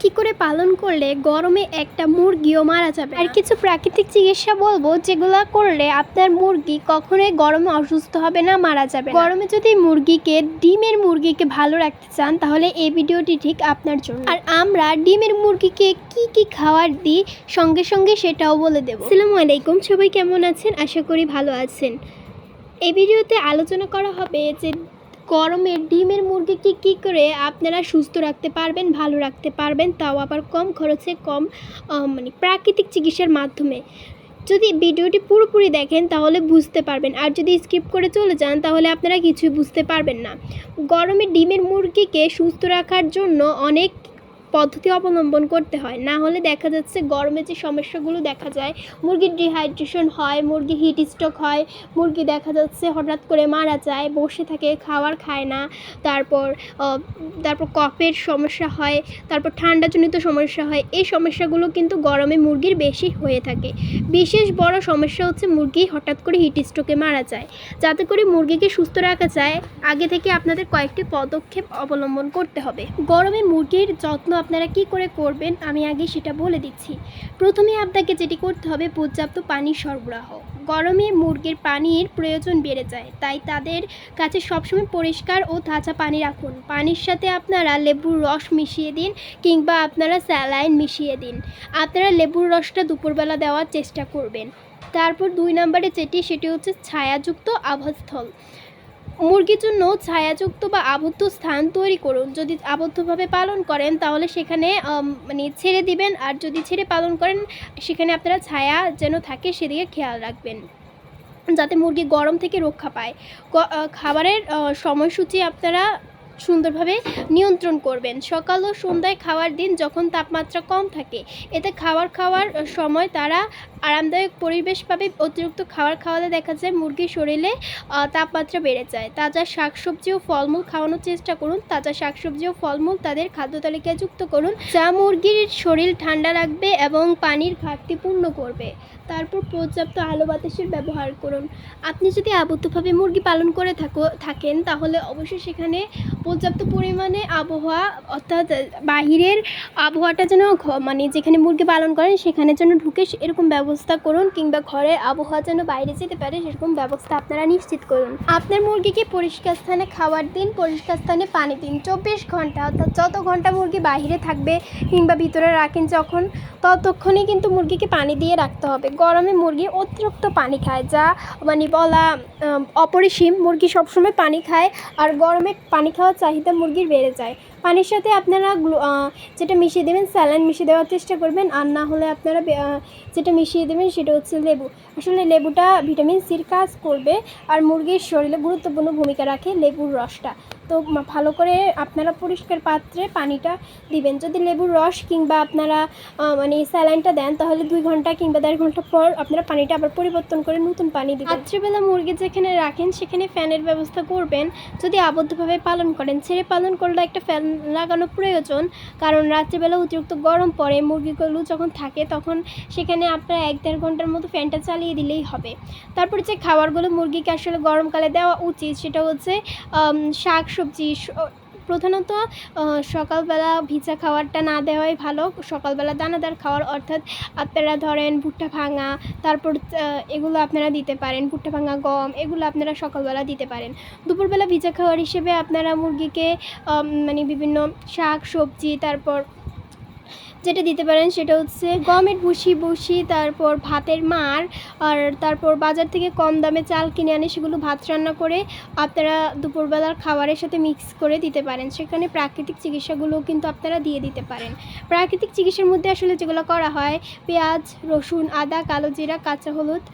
কি করে পালন করলে গরমে একটা মুরগিও মারা যাবে? আর কিছু প্রাকৃতিক চিকিৎসা বলব, যেগুলো করলে আপনার মুরগি কখনোই গরমে অসুস্থ হবে না, মারা যাবে গরমে যদি মুরগিকে, ডিমের মুরগিকে ভালো রাখতে চান, তাহলে এই ভিডিওটি ঠিক আপনার জন্য। আর আমরা ডিমের মুরগিকে কি কি খাবার দিই, সঙ্গে সঙ্গে সেটাও বলে দেবো। আসসালামু আলাইকুম, সবাই কেমন আছেন? আশা করি ভালো আছেন। এই ভিডিওতে আলোচনা করা হবে যে গরমে ডিমের মুরগিকে কী করে আপনারা সুস্থ রাখতে পারবেন, ভালো রাখতে পারবেন, তাও আবার কম খরচে, কম মানে প্রাকৃতিক চিকিৎসার মাধ্যমে? যদি ভিডিওটি পুরোপুরি দেখেন তাহলে বুঝতে পারবেন। আর যদি স্কিপ করে চলে যান তাহলে আপনারা কিছুই বুঝতে পারবেন না। গরমে ডিমের মুরগিকে সুস্থ রাখার জন্য অনেক পদ্ধতি অবলম্বন করতে হয়। না হলে দেখা যাচ্ছে গরমে যে সমস্যাগুলো দেখা যায়, মুরগির ডিহাইড্রেশন হয়, মুরগি হিট স্ট্রোক হয়, মুরগি দেখা যাচ্ছে হঠাৎ করে মারা যায়, বসে থাকে খাওয়ার খায় না, তারপর তারপর কফের সমস্যা হয়, তারপর ঠান্ডাজনিত সমস্যা হয়, এই সমস্যাগুলো কিন্তু গরমে মুরগির বেশি হয়ে থাকে। বিশেষ বড় সমস্যা হচ্ছে মুরগি হঠাৎ করে হিট স্ট্রোকে মারা যায়। যাতে করে মুরগিকে সুস্থ রাখা যায়, আগে থেকে আপনাদের কয়েকটি পদক্ষেপ অবলম্বন করতে হবে। গরমে মুরগির যত্ন আপনারা কি করে করবেন, আমি আগে সেটা বলে দিচ্ছি। প্রথমে আপনাকে যেটি করতে হবে, পর্যাপ্ত পানি সরবরাহ। গরমে মুরগির পানির প্রয়োজন বেড়ে যায়, তাই তাদের কাছে সবসময় পরিষ্কার ও তাজা পানি রাখুন। পানির সাথে আপনারা লেবুর রস মিশিয়ে দিন কিংবা আপনারা স্যালাইন মিশিয়ে দিন। আপনারা লেবুর রসটা দুপুরবেলা দেওয়ার চেষ্টা করবেন। তারপর দুই নম্বরে যেটি, সেটি হচ্ছে ছায়াযুক্ত আবাসস্থল। মুরগির জন্য ছায়াযুক্ত বা আবদ্ধ স্থান তৈরি করুন। যদি আবদ্ধভাবে পালন করেন, তাহলে সেখানে মানে ছেড়ে দিবেন। আর যদি ছেড়ে পালন করেন, সেখানে আপনারা ছায়া যেন থাকে সেদিকে খেয়াল রাখবেন। যাতে মুরগি গরম থেকে রক্ষা পায়। খাবারের সময়সূচি আপনারা সুন্দরভাবে নিয়ন্ত্রণ করবেন। সকাল ও সন্ধ্যায় খাওয়ার দিন যখন তাপমাত্রা কম থাকে, এতে খাবার খাওয়ার সময় তারা আরামদায়ক পরিবেশ পাবে অতিরিক্ত খাবার খাওয়ালে দেখা যায় মুরগির শরীরে তাপমাত্রা বেড়ে যায়। তাজা শাকসবজি ও ফলমূল খাওয়ানোর চেষ্টা করুন। তাজা শাকসবজি ও ফলমূল তাদের খাদ্য তালিকায় যুক্ত করুন, যা মুরগির শরীর ঠান্ডা রাখবে এবং পানির ঘাটতি পূর্ণ করবে। তারপর পর্যাপ্ত আলো বাতাসের ব্যবহার করুন। আপনি যদি আবদ্ধভাবে মুরগি পালন করে থাকো, থাকেন, তাহলে অবশ্যই সেখানে পর্যাপ্ত পরিমাণে আবহাওয়া, অর্থাৎ বাহিরের আবহাওয়াটা যেন মানে যেখানে মুরগি পালন করেন সেখানে যেন ঢুকে এরকম ব্যবস্থা করুন কিংবা ঘরের আবহাওয়া যেন বাইরে যেতে পারে সেরকম ব্যবস্থা আপনারা নিশ্চিত করুন। আপনার মুরগিকে পরিষ্কার স্থানে খাবার দিন, পরিষ্কার স্থানে পানি দিন। চব্বিশ ঘণ্টা, অর্থাৎ যত ঘণ্টা মুরগি বাইরে থাকবে কিংবা ভিতরে রাখেন যখন ততক্ষণে কিন্তু মুরগিকে পানি দিয়ে রাখতে হবে। গরমে মুরগি অতিরিক্ত পানি খায়, যা মানে বলা অপরিসীম। মুরগি সবসময় পানি খায় আর গরমে পানি খাওয়ার চাহিদা মুরগির বেড়ে যায়। পানির সাথে আপনারা যেটা মিশিয়ে দেবেন, স্যালাইন মিশিয়ে দেওয়ার চেষ্টা করবেন, আর না হলে আপনারা যেটা মিশিয়ে দেবেন সেটা হচ্ছে লেবু। আসলে লেবুটা ভিটামিন সির কাজ করবে, আর মুরগির শরীরে গুরুত্বপূর্ণ ভূমিকা রাখে লেবুর রসটা। তো ভালো করে আপনারা পরিষ্কার পাত্রে পানিটা দিবেন। যদি লেবুর রস কিংবা আপনারা মানে স্যালাইনটা দেন, তাহলে দুই ঘণ্টা কিংবা দেড় ঘণ্টা পর আপনারা পানিটা আবার পরিবর্তন করে নতুন পানি দিবেন। রাত্রিবেলা মুরগি যেখানে রাখেন, সেখানে ফ্যানের ব্যবস্থা করবেন। যদি আবদ্ধভাবে পালন করেন, ছেড়ে পালন করলে একটা ফ্যান লাগানো প্রয়োজন। কারণ রাত্রিবেলা অতিরিক্ত গরম পড়ে মুরগিগুলো যখন থাকে, তখন সেখানে আপনারা এক দেড় ঘণ্টার মতো ফ্যানটা চালিয়ে দিলেই হবে। তারপরে যে খাবারগুলো মুরগিকে আসলে গরমকালে দেওয়া উচিত, সেটা হচ্ছে শাক সবজি প্রধানত সকালবেলা ভিজা খাওয়ারটা না দেওয়াই ভালো। সকালবেলা দানাদার খাওয়ার অর্থাৎ আপনারা ধরেন ভুট্টা ভাঙা, তারপর এগুলো আপনারা দিতে পারেন। ভুট্টা ভাঙা, গম, এগুলো আপনারা সকালবেলা দিতে পারেন। দুপুরবেলা ভিজা খাওয়ার হিসেবে আপনারা মুরগিকে মানে বিভিন্ন শাক, সবজি, তারপর যেটা দিতে পারেন সেটা হচ্ছে গমের ভুসি ভুসি, তারপর ভাতের মার, আর তারপর বাজার থেকে কম দামে চাল কিনে আনে সেগুলো ভাত রান্না করে আপনারা দুপুরবেলার খাবারের সাথে মিক্স করে দিতে পারেন। সেখানে প্রাকৃতিক চিকিৎসাগুলো কিন্তু আপনারা দিয়ে দিতে পারেন। প্রাকৃতিক চিকিৎসার মধ্যে আসলে যেগুলো করা হয়, পেঁয়াজ, রসুন, আদা, কালো জিরা, কাঁচা হলুদ,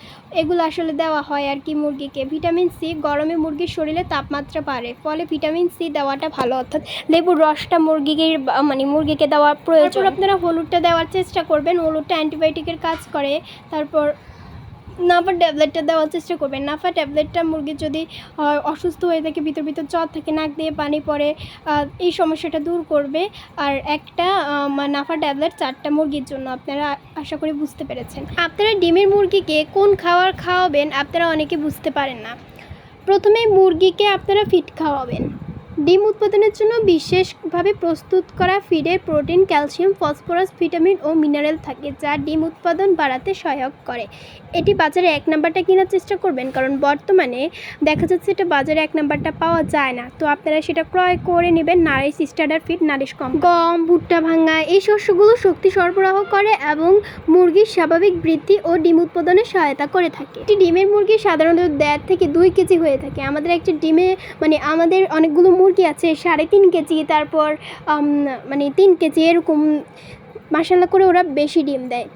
এগুলো আসলে দেওয়া হয় আর কি মুরগিকে। ভিটামিন সি গরমে মুরগির শরীরে তাপমাত্রা বাড়ে, ফলে ভিটামিন সি দেওয়াটা ভালো, অর্থাৎ লেবুর রসটা মুরগিকে মানে মুরগিকে দেওয়া প্রয়োজন। আপনারা হলুদটা দেওয়ার চেষ্টা করবেন, হলুদটা অ্যান্টিবায়োটিকের কাজ করে, তারপর নাফা ট্যাবলেটটা দেওয়ার চেষ্টা করবেন। নাফা ট্যাবলেটটা মুরগির যদি অসুস্থ হয়ে থাকে, ভিতর ভিতর জ্বর থাকে, নাক দিয়ে পানি পড়ে এই সমস্যাটা দূর করবে। আর একটা নাফা ট্যাবলেট চারটা মুরগির জন্য, আপনারা আশা করি বুঝতে পেরেছেন। আপনারা ডিমের মুরগিকে কোন খাবার খাওয়াবেন, আপনারা অনেকে বুঝতে পারেন না। প্রথমে মুরগিকে আপনারা ফিট খাওয়াবেন। ডিম উৎপাদনের জন্য বিশেষভাবে প্রস্তুত করা ফিডে প্রোটিন ক্যালসিয়াম ফসফরাস ভিটামিন ও মিনারেল থাকে, যা ডিম উৎপাদন বাড়াতে সহায়ক করে। এটি বাজারে এক নাম্বারটা কেনার চেষ্টা করবেন, কারণ বর্তমানে দেখা যাচ্ছে এটা বাজারে এক নাম্বারটা পাওয়া যায় না। তো আপনারা সেটা ক্রয় করে নেবেন নারিশ স্টার্টার ফিড নারিশ কম। গম, ভুট্টা ভাঙা, এই শস্যগুলো শক্তি সরবরাহ করে এবং মুরগির স্বাভাবিক বৃদ্ধি ও ডিম উৎপাদনে সহায়তা করে থাকে। একটি ডিমের মুরগি সাধারণত দেড় থেকে দুই কেজি হয়ে থাকে। আমাদের একটি ডিমে মানে আমাদের অনেকগুলো মুরগি আছে, সাড়ে তিন কেজি, তারপর মানে তিন কেজি এরকম মাসাল্লা করে ওরা বেশি ডিম দেয়।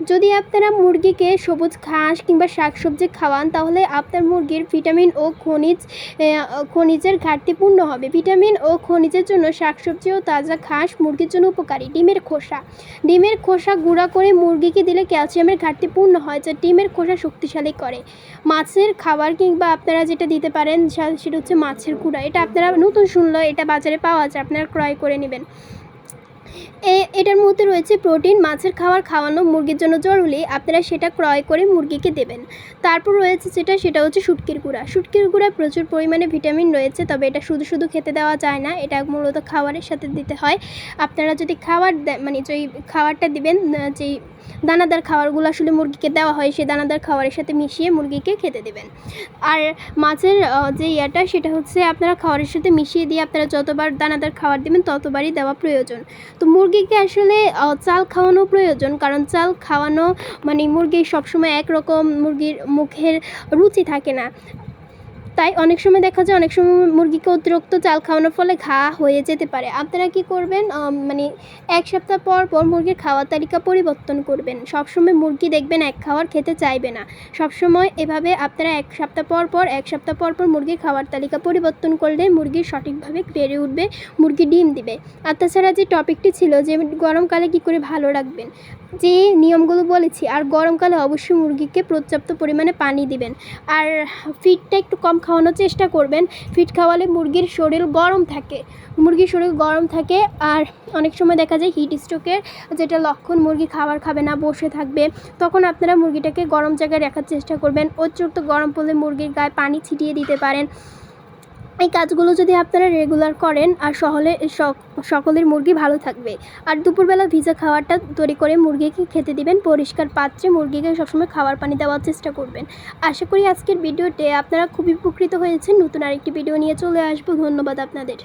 যদি আপনারা মুরগিকে সবুজ ঘাস কিংবা শাকসবজি খাওয়ান, তাহলে আপনার মুরগির ভিটামিন ও খনিজ খনিজের ঘাটতি পূর্ণ হবে। ভিটামিন ও খনিজের জন্য শাকসবজি ও তাজা ঘাস মুরগির জন্য উপকারী। ডিমের খোসা। ডিমের খোসা গুঁড়া করে মুরগিকে দিলে ক্যালসিয়ামের ঘাটতি পূর্ণ হয়, যা ডিমের খোসা শক্তিশালী করে। মাছের খাবার কিংবা আপনারা যেটা দিতে পারেন সেটা হচ্ছে মাছের গুঁড়া। এটা আপনারা নতুন শুনলো এটা বাজারে পাওয়া যায়। আপনারা ক্রয় করে নেবেন। এটার মধ্যে রয়েছে প্রোটিন, মাছের খাবার, খাওয়ানো, মুরগির জন্য জরুরি আপনারা সেটা ক্রয় করে মুরগিকে দেবেন। তারপর রয়েছে যেটা, সেটা হচ্ছে শুটকির গুঁড়া। শুটকির গুঁড়ায় প্রচুর পরিমাণে ভিটামিন রয়েছে, তবে এটা শুধু শুধু খেতে দেওয়া যায় না, এটা মূলত খাবারের সাথে দিতে হয়। আপনারা যদি খাবার মানে যেই খাবারটা দিবেন যেই দানাদার খাবারগুলো আসলে মুরগিকে দেওয়া হয়, সেই দানাদার খাবারের সাথে মিশিয়ে মুরগিকে খেতে দেবেন। আর মাছের যে ইয়াটা, সেটা হচ্ছে আপনারা খাবারের সাথে মিশিয়ে দিয়ে আপনারা যতবার দানাদার খাবার দেবেন, ততবারই দেওয়া প্রয়োজন। তো মুরগিকে আসলে চাল খাওয়ানো প্রয়োজন, কারণ চাল খাওয়ানো মানে মুরগি সবসময় একরকম, মুরগির মুখের রুচি থাকে না। তাই অনেক সময় দেখা যায়, অনেক সময় মুরগিকে অতিরিক্ত চাল খাওয়ানোর ফলে ঘা হয়ে যেতে পারে। আপনারা কি করবেন? মানে এক সপ্তাহ পর পর মুরগির খাওয়ার তালিকা পরিবর্তন করবেন। সবসময় মুরগি দেখবেন এক খাওয়ার খেতে চাইবে না। সবসময় এভাবে আপনারা এক সপ্তাহ পর পর, এক সপ্তাহ পর পর মুরগির খাওয়ার তালিকা পরিবর্তন করলে মুরগি সঠিকভাবে বেড়ে উঠবে, মুরগি ডিম দিবে। আর তাছাড়া যে টপিকটি ছিল যে গরমকালে কি করে ভালো রাখবেন? যে নিয়মগুলো বলেছি, আর গরমকালে অবশ্যই মুরগিকে পর্যাপ্ত পরিমাণে পানি দিবেন। আর ফিডটা একটু কম খাওয়ানোর চেষ্টা করবেন। ফিড খাওয়ালে মুরগির শরীর গরম থাকে। মুরগির শরীর গরম থাকে, আর অনেক সময় দেখা যায় হিট স্ট্রোকের যেটা লক্ষণ, মুরগি খাবার খাবে না, বসে থাকবে, তখন আপনারা মুরগিটাকে গরম জায়গায় রাখার চেষ্টা করবেন। অতিরিক্ত গরম পড়লে মুরগির গায়ে পানি ছিটিয়ে দিতে পারেন। এই কাজগুলো যদি আপনারা রেগুলার করেন, আর সহলে সকলের মুরগি ভালো থাকবে। আর দুপুরবেলা ভিজা খাওয়ারটা তৈরি করে মুরগিকে খেতে দিবেন, পরিষ্কার পাত্রে মুরগিকে সবসময় খাওয়ার পানি দেওয়ার চেষ্টা করবেন। আশা করি আজকের ভিডিওতে আপনারা খুবই উপকৃত হয়েছেন। নতুন আরেকটি ভিডিও নিয়ে চলে আসব। ধন্যবাদ আপনাদের।